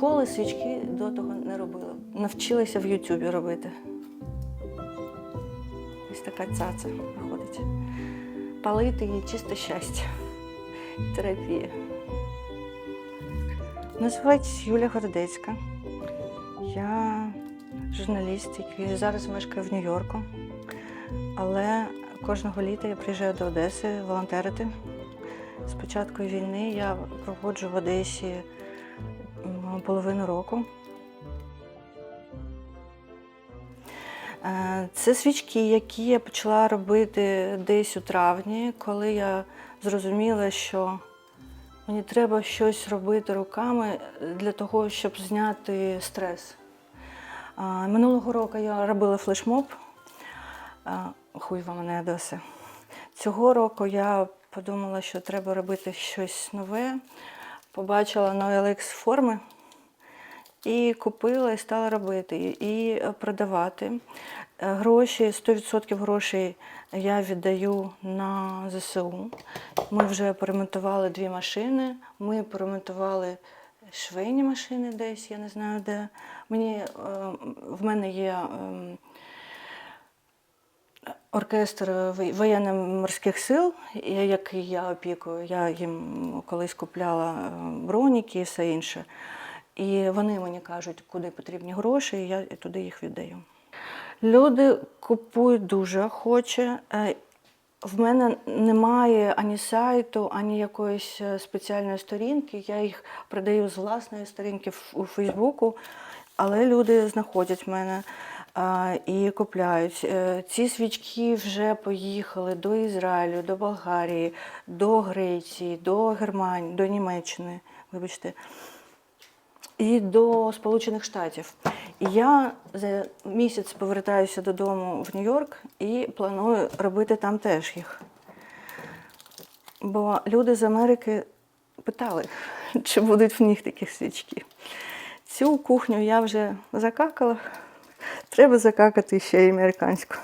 Ніколи свічки до того не робила. Навчилася в Ютубі робити. Ось така цаца виходить. Палити її чисте щастя. Терапія. Називають Юлія Городецька. Я журналіст, який зараз мешкаю в Нью-Йорку. Але кожного літа я приїжджаю до Одеси волонтерити. З початку війни я проводжу в Одесі половину року. Е, Це свічки, які я почала робити десь у травні, коли я зрозуміла, що мені треба щось робити руками для того, щоб зняти стрес. Минулого року я робила флешмоб. Хуй вам мене Одеси. Цього року я подумала, що треба робити щось нове. Побачила на OLX форми і купила і стала робити і е, продавати. Е, Гроші, 100% грошей я віддаю на ЗСУ. Ми вже поремонтували дві машини. Ми поремонтували швейні машини десь, я не знаю де. Мені, е, в мене є ем, оркестр во- воєнно-морських сил, який я опікую. Я їм колись купляла броніки і все інше. І вони мені кажуть, куди потрібні гроші, і я туди їх віддаю. Люди купують дуже охоче. Е, В мене немає ані сайту, ані якоїсь е, спеціальної сторінки. Я їх продаю з власної сторінки у Фейсбуку, але люди знаходять мене і купляють. Е, Ці свічки вже поїхали до Ізраїлю, до Болгарії, до Греції, до Германії, до Німеччини. Вибачте і до Сполучених Штатів. І я за місяць повертаюся додому в Нью-Йорк і планую робити там теж їх. Бо люди з Америки питали, чи будуть в них такі свічки. Цю кухню я вже закакала. Треба закакати ще й американську.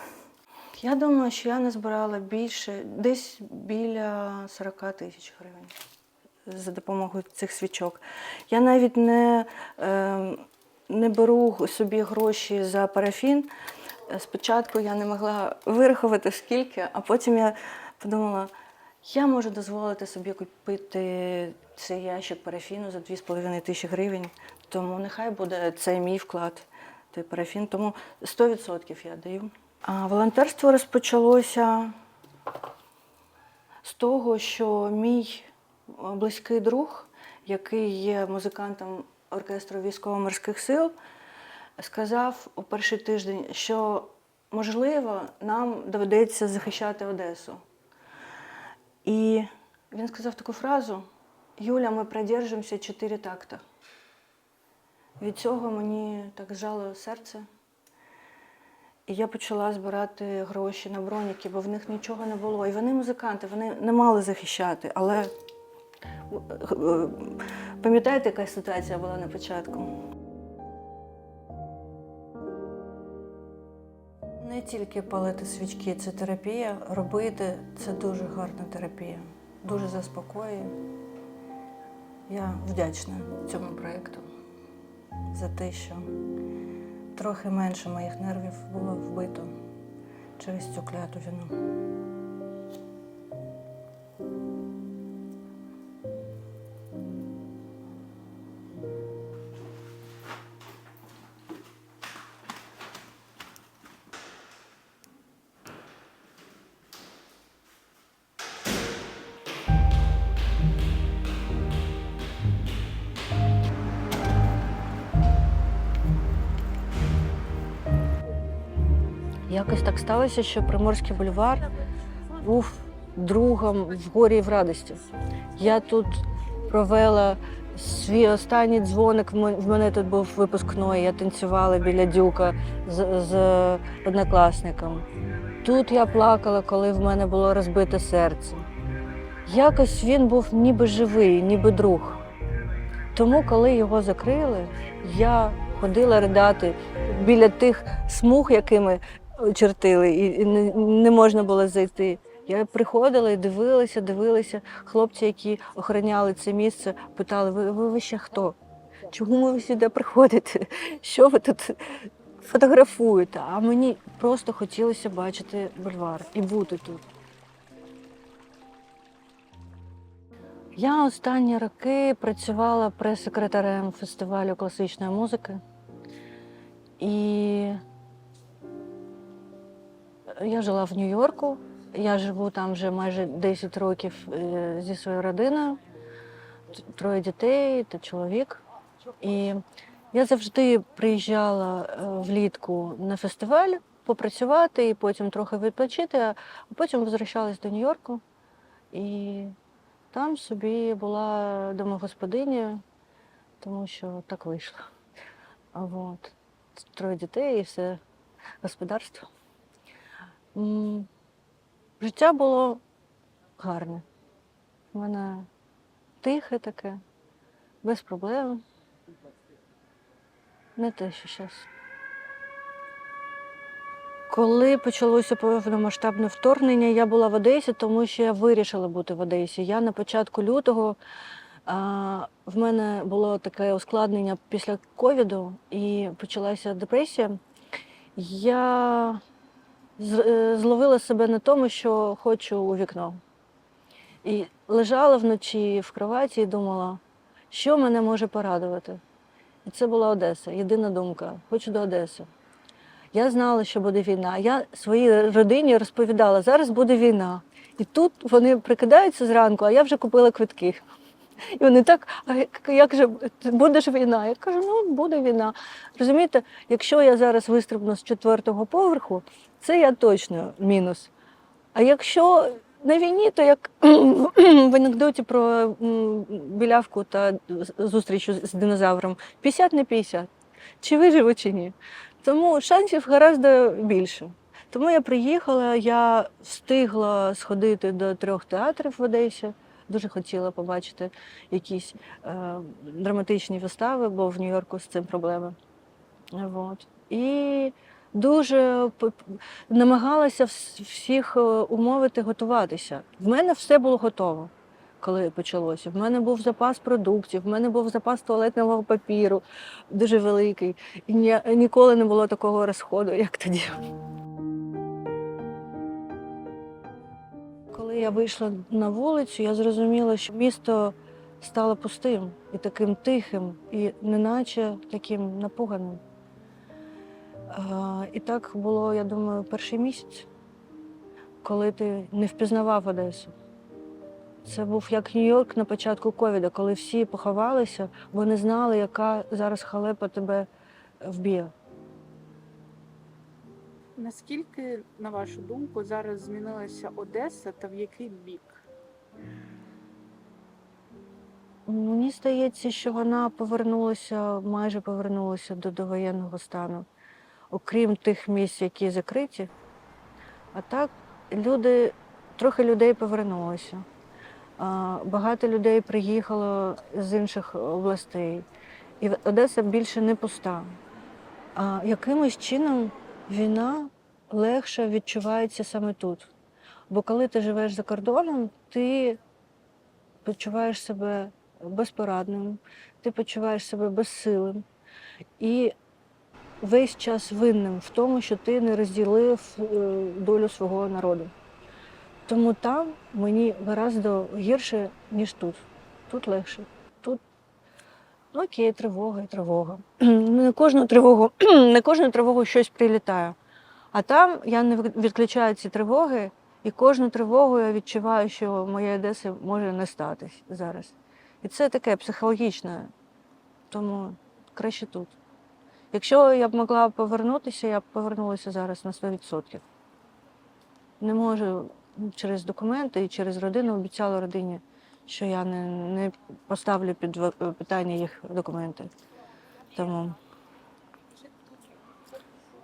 Я думаю, що я назбирала більше, десь біля 40 тисяч гривень за допомогою цих свічок. Я навіть не, е, не беру собі гроші за парафін. Спочатку я не могла вирахувати скільки, а потім я подумала, я можу дозволити собі купити цей ящик парафіну за 2,5 тисячі гривень, тому нехай буде цей мій вклад, той парафін, тому 100% я даю. А волонтерство розпочалося з того, що мій близький друг, який є музикантом оркестру військово-морських сил, сказав у перший тиждень, що можливо нам доведеться захищати Одесу. І він сказав таку фразу: Юля, ми продержимося чотири такта. Від цього мені так зжало серце. І я почала збирати гроші на броніки, бо в них нічого не було. І вони музиканти, вони не мали захищати. Але пам'ятаєте, яка ситуація була на початку? Не тільки палити свічки, це терапія. Робити це дуже гарна терапія, дуже заспокоює. Я вдячна цьому проєкту за те, що трохи менше моїх нервів було вбито через цю кляту війну. Якось так сталося, що Приморський бульвар був другом в горі і в радості. Я тут провела свій останній дзвоник. В мене тут був випускний, я танцювала біля дюка з, з однокласником. Тут я плакала, коли в мене було розбите серце. Якось він був ніби живий, ніби друг. Тому, коли його закрили, я ходила ридати біля тих смуг, якими чертили, і не можна було зайти. Я приходила і дивилася, дивилася. Хлопці, які охороняли це місце, питали: ви, ви, ви ще хто? чому ви сюди приходите? Що ви тут фотографуєте? А мені просто хотілося бачити бульвар і бути тут. Я останні роки працювала прес-секретарем фестивалю класичної музики. І я жила в Нью-Йорку. Я живу там вже майже 10 років е, зі своєю родиною, троє дітей та чоловік. І я завжди приїжджала е, влітку на фестиваль попрацювати і потім трохи відпочити, а потім возвращалась до Нью-Йорку. І там собі була домогосподинею, тому що так вийшло. От. Троє дітей і все господарство. Життя було гарне. У мене тихе таке, без проблем. Не те, що зараз. Коли почалося повномасштабне вторгнення, я була в Одесі, тому що я вирішила бути в Одесі. Я на початку лютого а, в мене було таке ускладнення після ковіду і почалася депресія. Я зловила себе на тому, що хочу у вікно. І лежала вночі в кроваті і думала, що мене може порадувати. І це була Одеса, єдина думка. Хочу до Одеси. Я знала, що буде війна. Я своїй родині розповідала, зараз буде війна. І тут вони прикидаються зранку, а я вже купила квитки. І вони так, а як- же буде ж війна? Я кажу, ну буде війна. Розумієте, якщо я зараз вистрибну з четвертого поверху, це я точно мінус. А якщо на війні, то як в анекдоті про білявку та зустріч з динозавром 50 на 50. Чи виживу, чи ні. Тому шансів гораздо більше. Тому я приїхала, я встигла сходити до трьох театрів в Одесі. Дуже хотіла побачити якісь е, драматичні вистави, бо в Нью-Йорку з цим проблеми. Вот. І дуже намагалася всіх е, умовити готуватися. В мене все було готово, коли почалося. В мене був запас продуктів, в мене був запас туалетного папіру дуже великий. І ні, ніколи не було такого розходу, як тоді. Коли я вийшла на вулицю, я зрозуміла, що місто стало пустим і таким тихим, і неначе таким напуганим. І так було, я думаю, перший місяць, коли ти не впізнавав Одесу. Це був як Нью-Йорк на початку ковіда, коли всі поховалися, бо не знали, яка зараз халепа тебе вб'є. Наскільки, на вашу думку, зараз змінилася Одеса та в який бік? Мені здається, що вона повернулася, майже повернулася до довоєнного стану, окрім тих місць, які закриті. А так, люди, трохи людей повернулося. Багато людей приїхало з інших областей. І Одеса більше не пуста. А якимось чином війна легше відчувається саме тут. Бо коли ти живеш за кордоном, ти почуваєш себе безпорадним, ти почуваєш себе безсилим і весь час винним в тому, що ти не розділив е, долю свого народу. Тому там мені гораздо гірше, ніж тут. Тут легше. Тут ну, окей, тривога і тривога. Не кожну тривогу, не кожну тривогу щось прилітає. А там я не відключаю ці тривоги, і кожну тривогу я відчуваю, що моєї Одеси може не статись зараз. І це таке психологічне, тому краще тут. Якщо я б могла повернутися, я б повернулася зараз на 100%. Не можу через документи і через родину обіцяла родині, що я не, не поставлю під питання їх документи. Тому.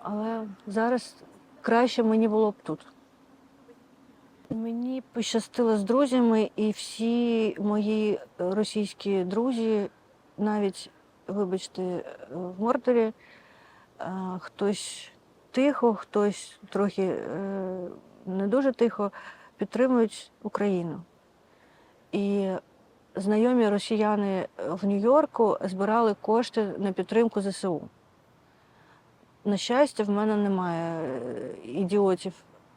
Але зараз краще мені було б тут. Мені пощастило з друзями, і всі мої російські друзі, навіть, вибачте, в Мордорі, е, хтось тихо, хтось трохи е, не дуже тихо підтримують Україну. І знайомі росіяни в Нью-Йорку збирали кошти на підтримку ЗСУ. На щастя, в мене немає е, ідіотів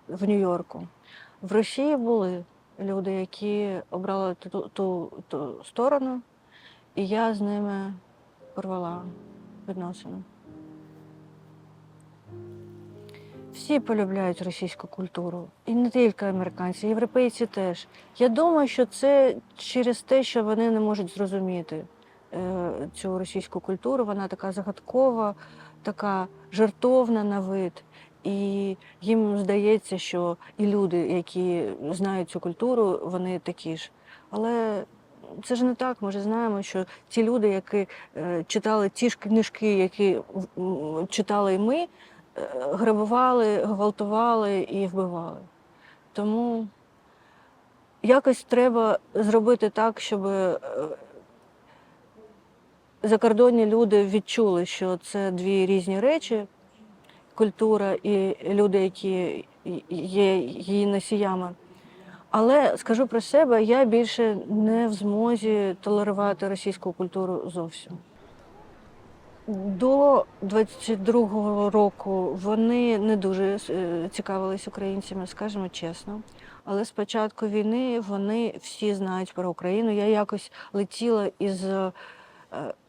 в Нью-Йорку. В Росії були люди, які обрали ту, ту, ту сторону, і я з ними порвала відносини. Всі полюбляють російську культуру, і не тільки американці, європейці теж. Я думаю, що це через те, що вони не можуть зрозуміти е, цю російську культуру. Вона така загадкова, така жартовна на вид. І їм здається, що і люди, які знають цю культуру, вони такі ж. Але це ж не так. Ми ж знаємо, що ті люди, які е, читали ті ж книжки, які читали і ми, е, грабували, гвалтували і вбивали. Тому якось треба зробити так, щоб е, закордонні люди відчули, що це дві різні речі культура і люди, які є її носіями. Але скажу про себе, я більше не в змозі толерувати російську культуру зовсім. До 22-го року вони не дуже е, цікавились українцями, скажімо чесно. Але з початку війни вони всі знають про Україну. Я якось летіла із е,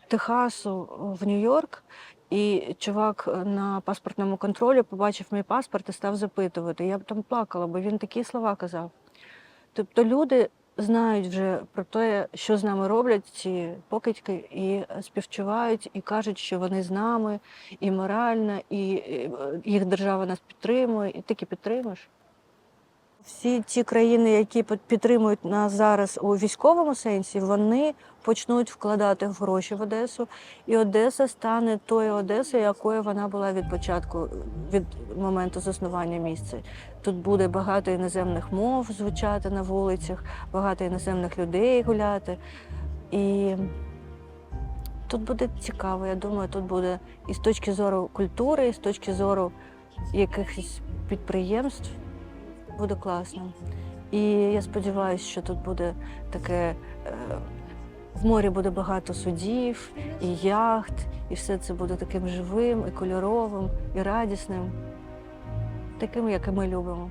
Техасу в Нью-Йорк, і чувак на паспортному контролі побачив мій паспорт і став запитувати. Я б там плакала, бо він такі слова казав. Тобто люди знають вже про те, що з нами роблять ці покидьки, і співчувають, і кажуть, що вони з нами, і морально, і е, їх держава нас підтримує, і ти підтримуєш. Всі ті країни, які підтримують нас зараз у військовому сенсі, вони почнуть вкладати гроші в Одесу, і Одеса стане тою Одесою, якою вона була від початку, від моменту заснування місця. Тут буде багато іноземних мов звучати на вулицях, багато іноземних людей гуляти. І тут буде цікаво, я думаю, тут буде і з точки зору культури, і з точки зору якихось підприємств буде класно. І я сподіваюся, що тут буде таке. е, В морі буде багато судів, і яхт, і все це буде таким живим, і кольоровим, і радісним, таким, як і ми любимо.